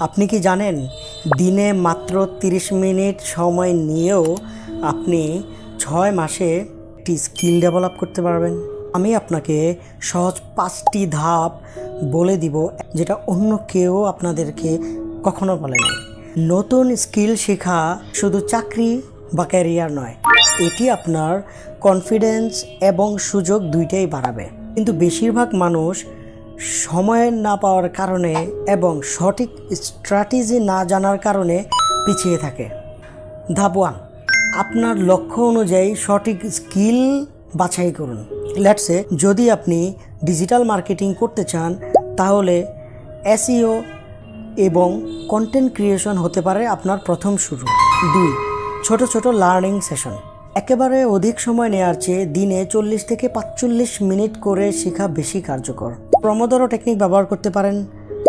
আপনি কি জানেন, দিনে মাত্র 30 মিনিট সময় নিয়েও আপনি ছয় মাসে একটি স্কিল ডেভেলপ করতে পারবেন? আমি আপনাকে সহজ পাঁচটি ধাপ বলে দিব, যেটা অন্য কেউ আপনাদেরকে কখনো বলে নাই। নতুন স্কিল শেখা শুধু চাকরি বা ক্যারিয়ার নয়, এটি আপনার কনফিডেন্স এবং সুযোগ দুইটাই বাড়াবে। কিন্তু বেশিরভাগ মানুষ সময় না পাওয়ার কারণে এবং সঠিক স্ট্র্যাটেজি না জানার কারণে পিছিয়ে থাকে। ধাপ ওয়ান আপনার লক্ষ্য অনুযায়ী সঠিক স্কিল বাছাই করুন। লেটসে যদি আপনি ডিজিটাল মার্কেটিং করতে চান, তাহলে এসইও এবং কন্টেন্ট ক্রিয়েশন হতে পারে আপনার প্রথম শুরু। দুই, ছোট ছোট লার্নিং সেশন। একেবারে অধিক সময় নেওয়ার চেয়ে দিনে চল্লিশ থেকে পাঁচচল্লিশ মিনিট করে শেখা বেশি কার্যকর। প্রমোদরো টেকনিক ব্যবহার করতে পারেন।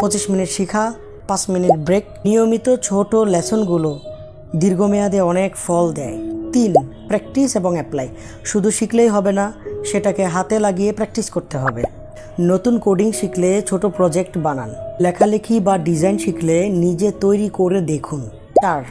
পঁচিশ মিনিট শিখা, পাঁচ মিনিট ব্রেক নিয়মিত ছোট লেসনগুলো দীর্ঘমেয়াদে অনেক ফল দেয়। তিন প্র্যাকটিস এবং অ্যাপ্লাই শুধু শিখলেই হবে না, সেটাকে হাতে লাগিয়ে প্র্যাকটিস করতে হবে। নতুন কোডিং শিখলে ছোট প্রজেক্ট বানান। লেখালেখি বা ডিজাইন শিখলে নিজে তৈরি করে দেখুন। চার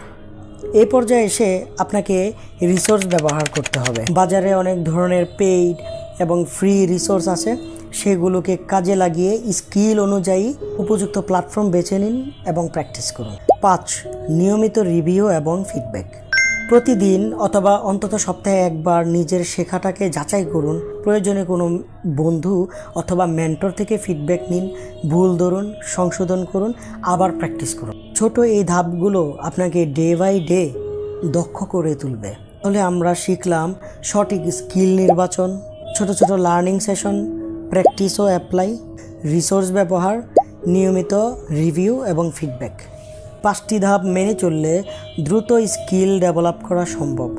এই পর্যায়ে এসে আপনাকে রিসোর্স ব্যবহার করতে হবে। বাজারে অনেক ধরনের পেইড এবং ফ্রি রিসোর্স আছে। সেগুলোকে কাজে লাগিয়ে স্কিল অনুযায়ী উপযুক্ত প্ল্যাটফর্ম বেছে নিন এবং প্র্যাকটিস করুন। পাঁচ, নিয়মিত রিভিউ এবং ফিডব্যাক। প্রতিদিন অথবা অন্তত সপ্তাহে একবার নিজের শেখাটাকে যাচাই করুন। প্রয়োজনে কোনো বন্ধু অথবা মেন্টর থেকে ফিডব্যাক নিন। ভুল ধরুন, সংশোধন করুন, আবার প্র্যাকটিস করুন। ছোট এই ধাপগুলো আপনাকে ডে বাই ডে দক্ষ করে তুলবে। তাহলে আমরা শিখলাম সঠিক স্কিল নির্বাচন, ছোট ছোট লার্নিং সেশন প্র্যাকটিস ও অ্যাপ্লাই, রিসোর্স ব্যবহার, নিয়মিত রিভিউ এবং ফিডব্যাক। পাঁচটি ধাপ মেনে চললে দ্রুত স্কিল ডেভেলপ করা সম্ভব।